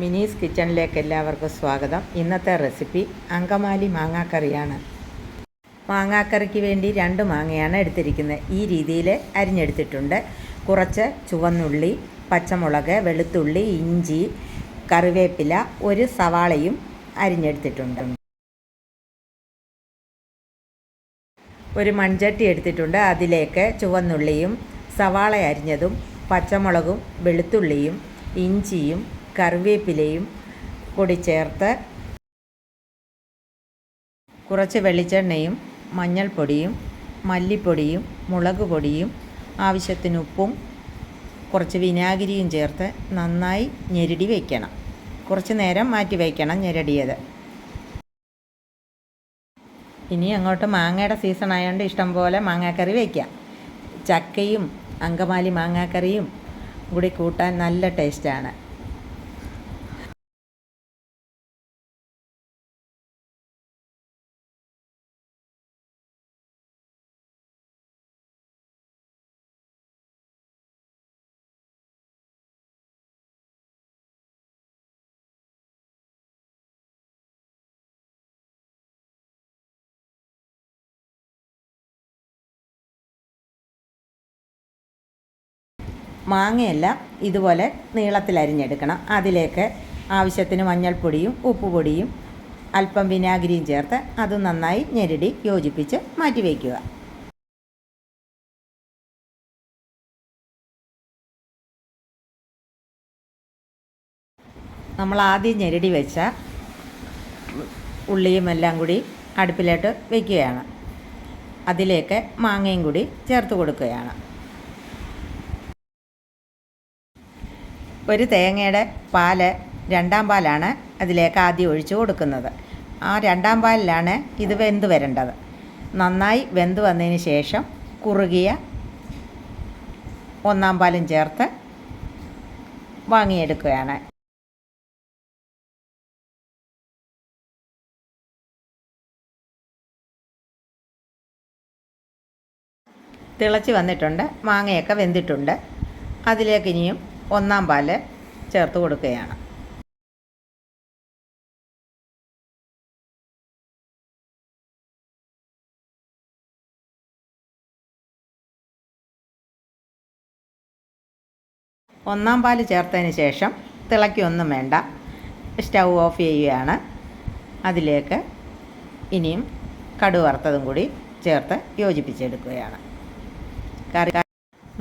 മിനീസ് കിച്ചണിലേക്ക് എല്ലാവർക്കും സ്വാഗതം. ഇന്നത്തെ റെസിപ്പി അങ്കമാലി മാങ്ങാക്കറിയാണ്. മാങ്ങാക്കറിക്ക് വേണ്ടി രണ്ട് മാങ്ങയാണ് എടുത്തിരിക്കുന്നത്. ഈ രീതിയിൽ അരിഞ്ഞെടുത്തിട്ടുണ്ട്. കുറച്ച് ചുവന്നുള്ളി പച്ചമുളക് വെളുത്തുള്ളി ഇഞ്ചി കറിവേപ്പില ഒരു സവാളയും അരിഞ്ഞെടുത്തിട്ടുണ്ട്. ഒരു മൺചട്ടി എടുത്തിട്ടുണ്ട്. അതിലേക്ക് ചുവന്നുള്ളിയും സവാള അരിഞ്ഞതും പച്ചമുളകും വെളുത്തുള്ളിയും ഇഞ്ചിയും കറിവേപ്പിലയും കൂടി ചേർത്ത് കുറച്ച് വെളിച്ചെണ്ണയും മഞ്ഞൾപ്പൊടിയും മല്ലിപ്പൊടിയും മുളക് പൊടിയും ആവശ്യത്തിന് ഉപ്പും കുറച്ച് വിനാഗിരിയും ചേർത്ത് നന്നായി ഞെരടി വയ്ക്കണം കുറച്ച് നേരം മാറ്റി വയ്ക്കണം ഞെരടിയത്. ഇനി അങ്ങോട്ട് മാങ്ങയുടെ സീസൺ ആയതുകൊണ്ട് ഇഷ്ടം ഇഷ്ടംപോലെ മാങ്ങാക്കറി വയ്ക്കാം ചക്കയും അങ്കമാലി മാങ്ങാക്കറിയും കൂടി കൂട്ടാൻ നല്ല ടേസ്റ്റാണ്. മാങ്ങയെല്ലാം ഇതുപോലെ നീളത്തിൽ അരിഞ്ഞെടുക്കണം. അതിലേക്ക് ആവശ്യത്തിന് മഞ്ഞൾപ്പൊടിയും ഉപ്പുപൊടിയും അല്പം വിനാഗിരിയും ചേർത്ത് അത് നന്നായി ഞെരടി യോജിപ്പിച്ച് മാറ്റി വയ്ക്കുക. നമ്മൾ ആദ്യം ഞെരടി വെച്ച ഉള്ളിയും എല്ലാം കൂടി അടുപ്പിലോട്ട് വയ്ക്കുകയാണ്. അതിലേക്ക് മാങ്ങയും കൂടി ചേർത്ത് കൊടുക്കുകയാണ്. ഒരു തേങ്ങയുടെ പാൽ രണ്ടാം പാലാണ് അതിലേക്ക് ആദ്യം ഒഴിച്ചു കൊടുക്കുന്നത്. ആ രണ്ടാം പാലിലാണ് ഇത് വെന്ത് വരേണ്ടത്. നന്നായി വെന്ത് വന്നതിന് ശേഷം കുറുകിയ ഒന്നാം പാലും ചേർത്ത് വാങ്ങിയെടുക്കുകയാണ്. തിളച്ച് വന്നിട്ടുണ്ട്. മാങ്ങയൊക്കെ വെന്തിട്ടുണ്ട്. അതിലേക്ക് ഇനിയും ഒന്നാം പാൽ ചേർത്ത് കൊടുക്കുകയാണ്. ഒന്നാം പാൽ ചേർത്തതിന് ശേഷം തിളയ്ക്കൊന്നും വേണ്ട. സ്റ്റൗ ഓഫ് ചെയ്യുകയാണ്. അതിലേക്ക് ഇനിയും കടുവറുത്തതും കൂടി ചേർത്ത് യോജിപ്പിച്ചെടുക്കുകയാണ്. കറി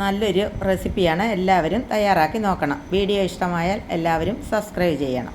നല്ലൊരു റെസിപ്പിയാണ് എല്ലാവരും തയ്യാറാക്കി നോക്കണം. വീഡിയോ ഇഷ്ടമായാൽ എല്ലാവരും സബ്സ്ക്രൈബ് ചെയ്യണം.